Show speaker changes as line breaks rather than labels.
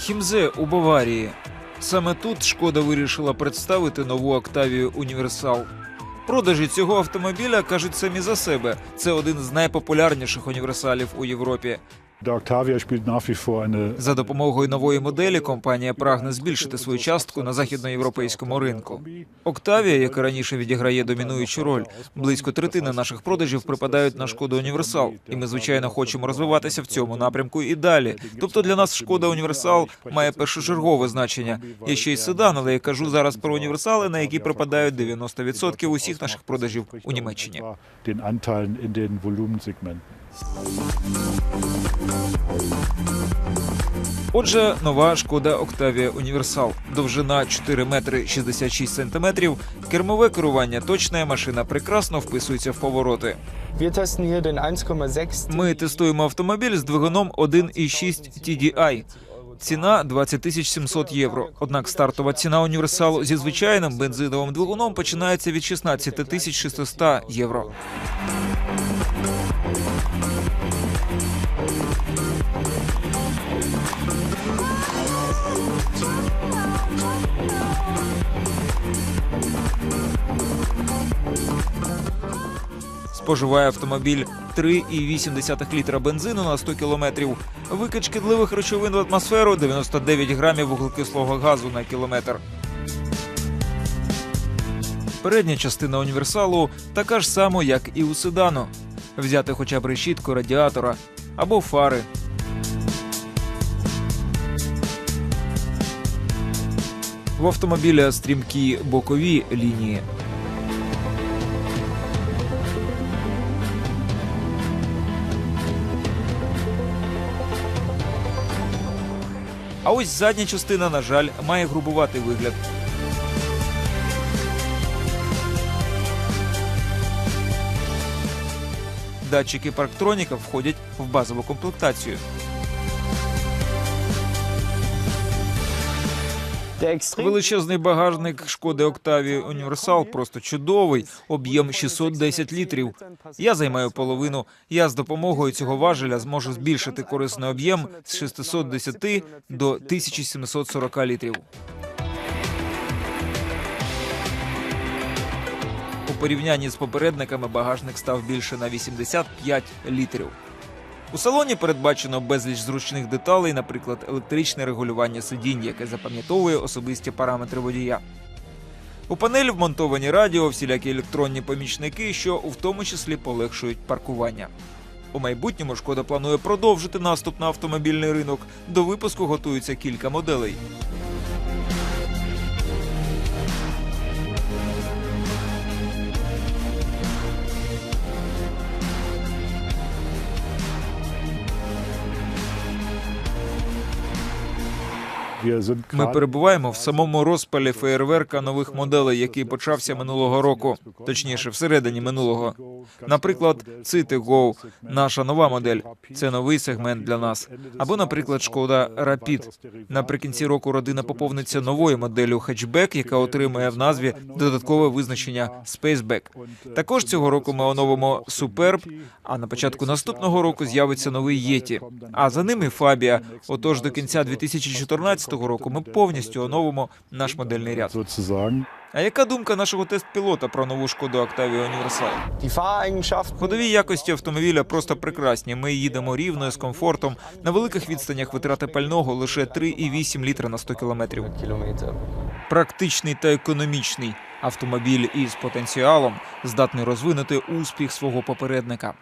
Хімзе у Баварії. Саме тут шкода вирішила представити нову Октавію Універсал. Продажі цього автомобіля кажуть самі за себе. Це один з найпопулярніших універсалів у Європі. За допомогою нової моделі компанія прагне збільшити свою частку на західноєвропейському ринку. Октавія, яка раніше відіграє домінуючу роль, близько третини наших продажів припадають на шкоду універсал, і ми звичайно хочемо розвиватися в цьому напрямку і далі. Тобто для нас шкода універсал має першочергове значення. Є ще й седан, але я кажу зараз про універсали, на які припадають 90% усіх наших продажів у Німеччині. Отже, нова шкода Октавія Універсал. Довжина 4 метри 66 сантиметрів. Кермове керування точне, машина прекрасно вписується в повороти.
Wir testen hier den 1,6
Ми тестуємо автомобіль з двигуном 1,6 TDI. Ціна 20 тисяч 700 євро. Однак стартова ціна універсалу зі звичайним бензиновим двигуном починається від 16 тисяч 600 євро. Споживає автомобіль 3,8 літра бензину на 100 кілометрів. Викид шкідливих речовин в атмосферу 99 грамів вуглекислого газу на кілометр. Передня частина універсалу така ж сама, як і у седану. Взяти хоча б решітку радіатора або фари. В автомобіля стрімкі бокові лінії. А ось задня частина, на жаль, має грубуватий вигляд. Датчики парктроніка входять в базову комплектацію. Величезний багажник шкоди Октавії Універсал просто чудовий, об'єм 610 літрів. Я займаю половину. Я з допомогою цього важеля зможу збільшити корисний об'єм з 610 до 1740 літрів. У порівнянні з попередниками багажник став більше на 85 літрів. У салоні передбачено безліч зручних деталей, наприклад, електричне регулювання сидінь, яке запам'ятовує особисті параметри водія. У панелі вмонтовані радіо, всілякі електронні помічники, що в тому числі полегшують паркування. У майбутньому шкода планує продовжити наступ на автомобільний ринок. До випуску готуються кілька моделей. Ми перебуваємо в самому розпалі феєрверка нових моделей, який почався минулого року, точніше, всередині минулого. Наприклад, City Go – наша нова модель. Це новий сегмент для нас. Або, наприклад, шкода Rapid. Наприкінці року родина поповниться новою моделлю хетчбек, яка отримає в назві додаткове визначення Spaceback. Також цього року ми оновимо Superb, а на початку наступного року з'явиться новий Yeti. А за ними Fabia. Отож, до кінця 2014 року ми повністю оновимо наш модельний ряд. А яка думка нашого тест-пілота про нову шкоду Octavia Universal? Ходові якості автомобіля просто прекрасні. Ми їдемо рівно з комфортом. На великих відстанях витрати пального лише 3,8 літра на 100 кілометрів. Практичний та економічний автомобіль із потенціалом здатний розвинути успіх свого попередника.